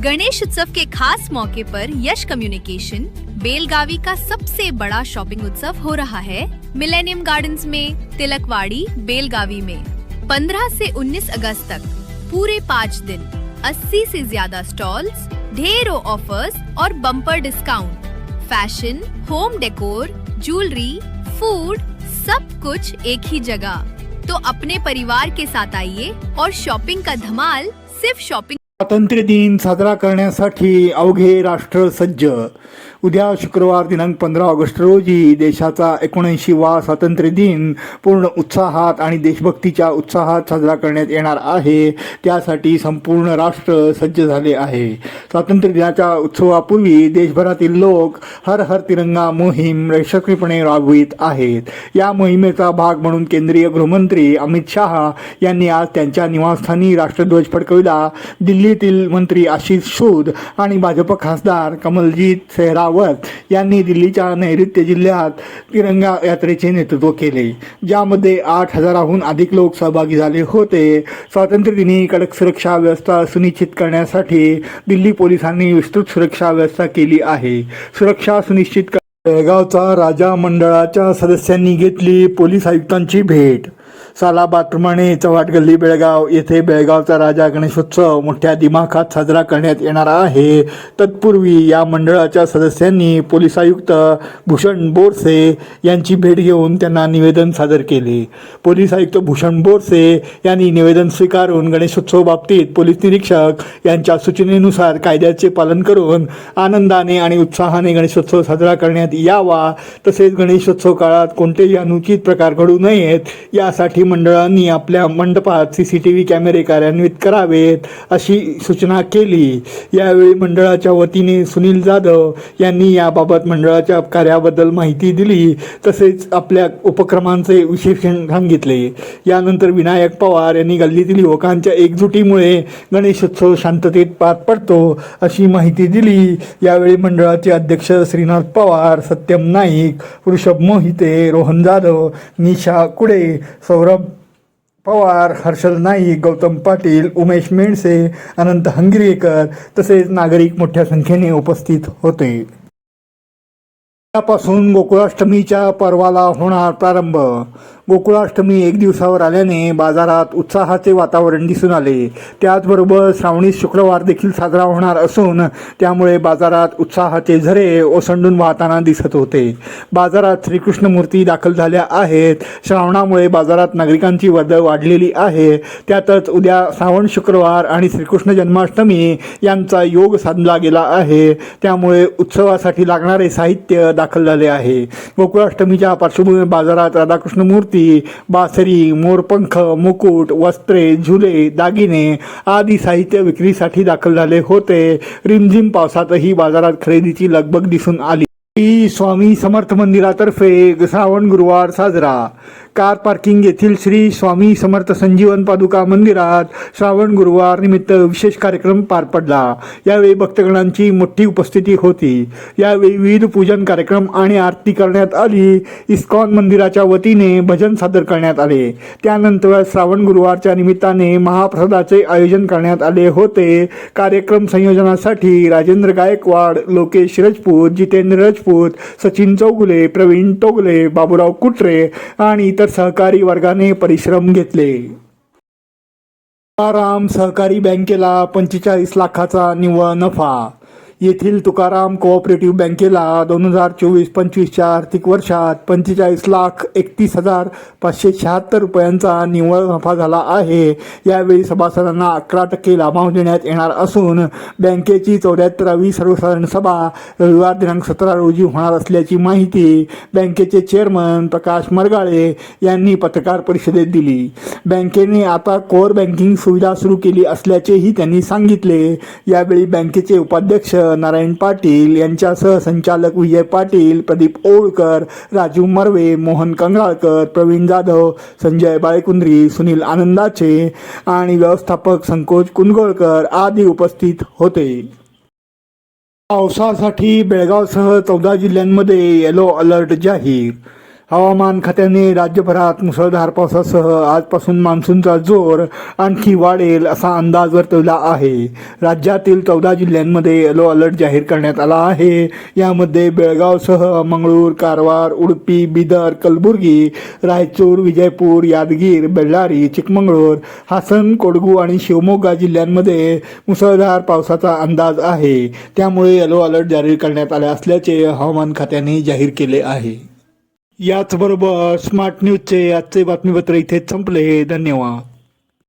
गणेश उत्सव के खास मौके पर यश कम्युनिकेशन, बेलगावी का सबसे बड़ा शॉपिंग उत्सव हो रहा है। मिलेनियम गार्डन्स में, तिलकवाड़ी, बेलगावी में। 15 से 19 अगस्त तक, पूरे पाँच दिन 80 से ज़्यादा स्टॉल्स, ढेरों ऑफर्स और bumper discount. Fashion, home decor, jewellery, food, सब कुछ एक ही जगह। तो अपने परिवार के साथ आइए और शॉपिंग का धमाल सिर्फ़ शॉपिंग स्वातंत्र्य दिन साजरा करण्यासाठी अवघे राष्ट्र सज्ज. उद्या शुक्रवार दिनांक पंधरा ऑगस्ट रोजी देशाचा एकोणऐंशीवा स्वातंत्र्य दिन पूर्ण उत्साहात आणि देशभक्तीच्या उत्साहात साजरा करण्यात येणार आहे. त्यासाठी संपूर्ण राष्ट्र सज्ज झाले आहे. स्वातंत्र्य दिनाच्या उत्सवापूर्वी देशभरातील लोक हर हर तिरंगा मोहीम यशस्वीपणे राबवित आहेत. या मोहिमेचा भाग म्हणून केंद्रीय गृहमंत्री अमित शहा यांनी आज त्यांच्या निवासस्थानी राष्ट्रध्वज फडकविला. दिल्लीतील मंत्री आशिष शोध आणि भाजप खासदार कमलजीत रावत यांनी दिल्लीच्या नैऋत्य जिल्ह्यात तिरंगा यात्रेचे नेतृत्व केले ज्यामध्ये आठ हजाराहून अधिक लोक सहभागी झाले होते. स्वातंत्र्यदिनी कडक सुरक्षा व्यवस्था सुनिश्चित करण्यासाठी दिल्ली पोलिसांनी विस्तृत सुरक्षा व्यवस्था केली आहे. सुरक्षा सुनिश्चित कर- बेळगावचा राजा मंडळाच्या सदस्यांनी घेतली पोलीस आयुक्तांची भेट. सालाबादप्रमाणे चव्हाट गल्ली बेळगाव. येथे बेळगावचा राजा गणेशोत्सव मोठ्या दिमाखात साजरा करण्यात येणार आहे. तत्पूर्वी या मंडळाच्या सदस्यांनी पोलीस आयुक्त भूषण बोरसे यांची भेट घेऊन त्यांना निवेदन सादर केले. पोलीस आयुक्त भूषण बोरसे यांनी निवेदन स्वीकारून गणेशोत्सव बाबतीत पोलीस निरीक्षक यांच्या सूचनेनुसार कायद्याचे पालन करून आनंदाने आणि उत्साहाने गणेशोत्सव साजरा करण्यात यावा. तसेच गणेशोत्सव काळात कोणतेही अनुचित प्रकार घडू नयेत. यासाठी मंडळांनी आपल्या मंडपात सी सी टी व्ही कॅमेरे कार्यान्वित करावेत अशी सूचना केली. यावेळी मंडळाच्या वतीने सुनील जाधव यांनी याबाबत मंडळाच्या कार्याबद्दल माहिती दिली तसेच आपल्या उपक्रमांचे विशेषण सांगितले. यानंतर विनायक पवार यांनी गल्लीतील युवकांच्या एकजुटीमुळे गणेशोत्सव शांततेत पार पडतो अशी माहिती दिली. यावेळी मंडळाचे अध्यक्ष श्रीनाथ पवार सत्यम नाईक वृषभ मोहिते रोहन जाधव निशा कुडे सौरभ पवार हर्षल नाईक गौतम पाटील उमेश मेणसे अनंत हंगिरेकर तसेच नागरिक मोठ्या संख्येने उपस्थित होते. त्यापासून गोकुळाष्टमीच्या पर्वाला होणार प्रारंभ. गोकुळाष्टमी एक दिवसावर आल्याने बाजारात उत्साहाचे वातावरण दिसून आले. त्याचबरोबर श्रावणी शुक्रवार देखील साजरा होणार असून त्यामुळे बाजारात उत्साहाचे झरे ओसंडून वाहताना दिसत होते. बाजारात श्रीकृष्ण मूर्ती दाखल झाल्या आहेत. श्रावणामुळे बाजारात नागरिकांची वर्दळ वाढलेली आहे. त्यातच उद्या श्रावण शुक्रवार आणि श्रीकृष्ण जन्माष्टमी यांचा योग साधला गेला आहे. त्यामुळे उत्सवासाठी लागणारे साहित्य दाखल झाले आहे. गोकुळाष्टमीच्या पार्श्वभूमीवर बाजारात राधाकृष्ण मूर्ती बासरी मोरपंख मुकुट वस्त्रे झुले दागिने आदी साहित्य विक्रीसाठी दाखल झाले होते. रिमझिम पावसातही बाजारात खरेदीची लगबग दिसून आली. स्वामी समर्थ मंदिरातर्फे श्रावण गुरुवार साजरा. कार पार्किंग येथील श्री स्वामी समर्थ संजीवन पादुका मंदिरात श्रावण गुरुवार निमित्त विशेष कार्यक्रम पार पडला. यावेळी भक्तगणांची मोठी उपस्थिती होती. यावेळी विविध पूजन कार्यक्रम आणि आरती करण्यात आली. इस्कॉन मंदिराच्या वतीने भजन सादर करण्यात आले. त्यानंतर श्रावण गुरुवारच्या निमित्ताने महाप्रसादाचे आयोजन करण्यात आले होते. कार्यक्रम संयोजनासाठी राजेंद्र गायकवाड लोकेश राजपूत जितेंद्र राजपूत सचिन चौगुले प्रवीण टोगले बाबूराव कुट्रे आणि इतर सहकारी वर्गाने परिश्रम घेतले. राम सहकारी बँकेला पंचेचाळीस लाखाचा निव्वळ नफा येथील तुकाराम कोऑपरेटिव्ह बँकेला दोन हजार चोवीस पंचवीसच्या आर्थिक वर्षात पंचेचाळीस लाख एकतीस हजार पाचशे शहात्तर रुपयांचा निव्वळ नफा झाला आहे. यावेळी सभासदांना अकरा टक्के लाभांश देण्यात येणार असून बँकेची चौऱ्याहत्तरावी सर्वसाधारण सभा रविवार दिनांक सतरा रोजी होणार असल्याची माहिती बँकेचे चेअरमन प्रकाश मरगाळे यांनी पत्रकार परिषदेत दिली. बँकेने आता कोअर बँकिंग सुविधा सुरू केली असल्याचेही त्यांनी सांगितले. यावेळी बँकेचे उपाध्यक्ष नारायण पाटील यांच्या संचालक विजय पाटील प्रदीप ओळकर राजू मर्वे मोहन कंगाळकर प्रवीण जाधव संजय बाळेकुंद्री सुनील आनंदाचे आणि व्यवस्थापक संकोच कुंदगोळकर आदी उपस्थित होते. पावसासाठी बेळगावसह चौदा जिल्ह्यांमध्ये येलो अलर्ट जाहीर हवामान खात्याने राज्यभरात मुसळधार पावसासह आजपासून मान्सूनचा जोर आणखी वाढेल असा अंदाज वर्तवला आहे. राज्यातील चौदा जिल्ह्यांमध्ये येलो अलर्ट जाहीर करण्यात आला आहे. यामध्ये बेळगावसह मंगळूर कारवार उडपी बिदर कलबुर्गी रायचूर विजयपूर यादगीर बेल्लारी चिकमंगळूर हासन कोडगू आणि शिवमोगा जिल्ह्यांमध्ये मुसळधार पावसाचा अंदाज आहे. त्यामुळे येलो अलर्ट जारी करण्यात आले असल्याचे हवामान खात्याने जाहीर केले आहे. याचबरोबर स्मार्ट न्यूजचे आजचे बातमीपत्र इथेच संपले. धन्यवाद.